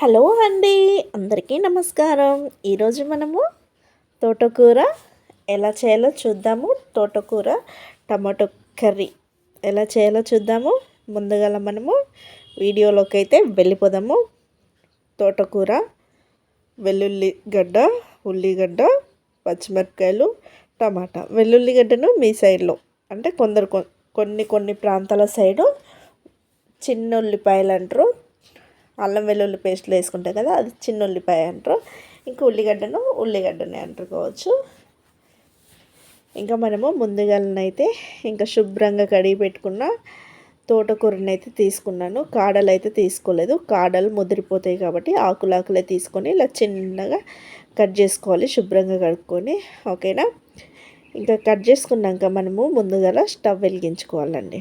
Hello అండి అందరికీ నమస్కారం. ఈరోజు మనము తోటకూర ఎలా చేయాలో చూద్దాము. తోటకూర టమాటో కర్రీ ఎలా చేయాలో చూద్దాము. ముందుగా మనము వీడియోలోకి అయితే వెళ్ళిపోదాము. తోటకూర వెల్లుల్లి గడ్డ ఉల్లిగడ్డ పచ్చిమిరపకాయలు టమాటా. వెల్లుల్లిగడ్డను మీ సైడ్లో అంటే కొందరు కొన్ని కొన్ని ప్రాంతాల సైడు చిన్న ఉల్లిపాయలు అంటారు. అల్లం వెల్లుల్లి పేస్ట్లో వేసుకుంటాం కదా అది చిన్న ఉల్లిపాయ అంటారు. ఇంకా ఉల్లిగడ్డను ఉల్లిగడ్డని అంటుకోవచ్చు. ఇంకా మనము ముందుగాలనైతే ఇంకా శుభ్రంగా కడిగి పెట్టుకున్న తోటకూరని అయితే తీసుకున్నాను. కాడలు అయితే తీసుకోలేదు. కాడలు ముదిరిపోతాయి కాబట్టి ఆకులు ఆకులే తీసుకొని ఇలా చిన్నగా కట్ చేసుకోవాలి. శుభ్రంగా కడుక్కొని. ఓకేనా? ఇంకా కట్ చేసుకున్నాక మనము ముందుగా స్టవ్ వెలిగించుకోవాలండి.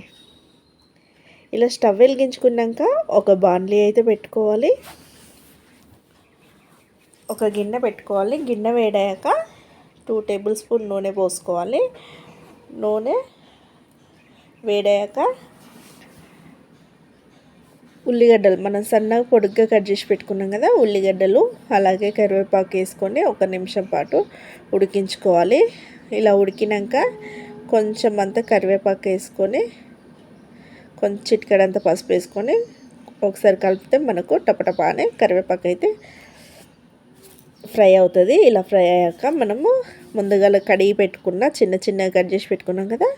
ఇలా స్టవ్ వెలిగించుకున్నాక ఒక బాండ్లీ అయితే పెట్టుకోవాలి. ఒక గిన్నె పెట్టుకోవాలి. గిన్నె వేడాక టూ టేబుల్ స్పూన్ నూనె పోసుకోవాలి. నూనె వేడాక ఉల్లిగడ్డలు మనం సన్నగా పొడుగ్గా కట్ చేసి పెట్టుకున్నాం కదా ఉల్లిగడ్డలు అలాగే కరివేపాకు వేసుకొని ఒక నిమిషం పాటు ఉడికించుకోవాలి. ఇలా ఉడికినాక కొంచెం అంతా కరివేపాకు వేసుకొని కొంచెం చిటికడంత పసుపు వేసుకొని ఒకసారి కలిపితే మనకు టపటపా అనే కరివేపాకు అయితే ఫ్రై అవుతుంది. ఇలా ఫ్రై అయ్యాక మనము ముందుగా కడిగి పెట్టుకున్న చిన్న చిన్నగా కట్ చేసి పెట్టుకున్నాం కదా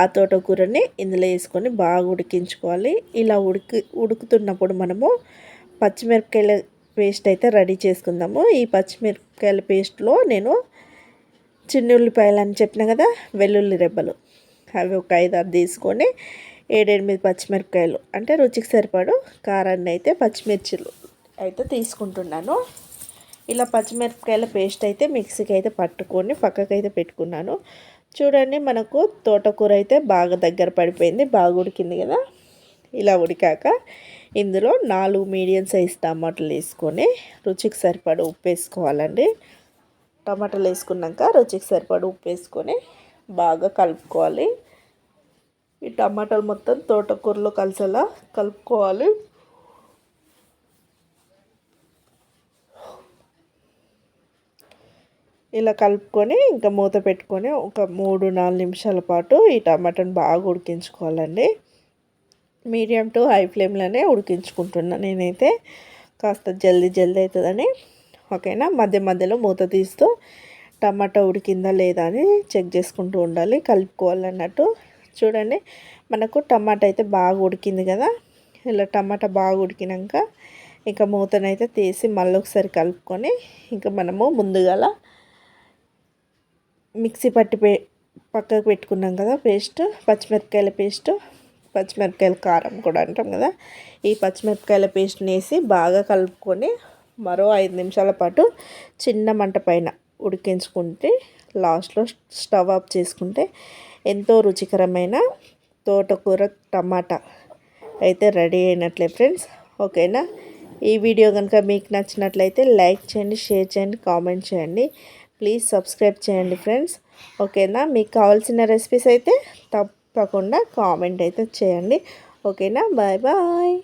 ఆ తోటకూరని ఇందులో వేసుకొని బాగా ఉడికించుకోవాలి. ఇలా ఉడికి ఉడుకుతున్నప్పుడు మనము పచ్చిమిరపకాయల పేస్ట్ అయితే రెడీ చేసుకుందాము. ఈ పచ్చిమిరపకాయల పేస్ట్లో నేను చిన్న ఉల్లిపాయలు అని చెప్పిన కదా వెల్లుల్లి రెబ్బలు. అవి ఒక ఐదు ఆరు తీసుకొని ఏడెనిమిది పచ్చిమిరపకాయలు. అంటే రుచికి సరిపడు కారాన్ని అయితే పచ్చిమిర్చిలు అయితే తీసుకుంటున్నాను. ఇలా పచ్చిమిరపకాయల పేస్ట్ అయితే మిక్సీకి అయితే పట్టుకొని పక్కకు అయితే పెట్టుకున్నాను. చూడండి మనకు తోటకూర అయితే బాగా దగ్గర పడిపోయింది బాగా ఉడికింది కదా. ఇలా ఉడికాక ఇందులో నాలుగు మీడియం సైజ్ టమాటాలు వేసుకొని రుచికి సరిపడు ఉప్పు వేసుకోవాలండి. టమాటాలు వేసుకున్నాక రుచికి సరిపడు ఉప్పు వేసుకొని బాగా కలుపుకోవాలి. ఈ టమాటాలు మొత్తం తోటకూరలో కలిసేలా కలుపుకోవాలి. ఇలా కలుపుకొని ఇంకా మూత పెట్టుకొని ఒక మూడు నాలుగు నిమిషాల పాటు ఈ టమాటాను బాగా ఉడికించుకోవాలండి. మీడియం టు హై ఫ్లేమ్లోనే ఉడికించుకుంటున్నాను నేనైతే. కాస్త జల్దీ జల్దీ అవుతుందని. ఓకేనా? మధ్య మధ్యలో మూత తీస్తూ టమాటా ఉడికిందా లేదా అని చెక్ చేసుకుంటూ ఉండాలి కలుపుకోవాలన్నట్టు చూడండి మనకు టమాటా అయితే బాగా ఉడికింది కదా. ఇలా టమాటా బాగా ఉడికినాక ఇంకా మూతనైతే తీసి మళ్ళీ ఒకసారి కలుపుకొని ఇంకా మనము ముందుగాల మిక్సీ పట్టి పే పక్కకు పెట్టుకున్నాం కదా పేస్ట్ పచ్చిమిరపకాయల పేస్ట్ పచ్చిమిరపకాయల కారం కూడా అంటాం కదా. ఈ పచ్చిమిరపకాయల పేస్ట్ని వేసి బాగా కలుపుకొని మరో ఐదు నిమిషాల పాటు చిన్న మంట పైన ఉడికించుకుంటే లాస్ట్లో స్టవ్ ఆఫ్ చేసుకుంటే ఎంతో రుచికరమైన తోటకూర టమాటా అయితే రెడీ అయినట్లే ఫ్రెండ్స్. ఓకేనా? ఈ వీడియో కనుక మీకు నచ్చినట్లయితే లైక్ చేయండి షేర్ చేయండి కామెంట్ చేయండి. ప్లీజ్ సబ్స్క్రైబ్ చేయండి ఫ్రెండ్స్. ఓకేనా? మీకు కావాల్సిన రెసిపీస్ అయితే తప్పకుండా కామెంట్ అయితే చేయండి. ఓకేనా? Bye bye.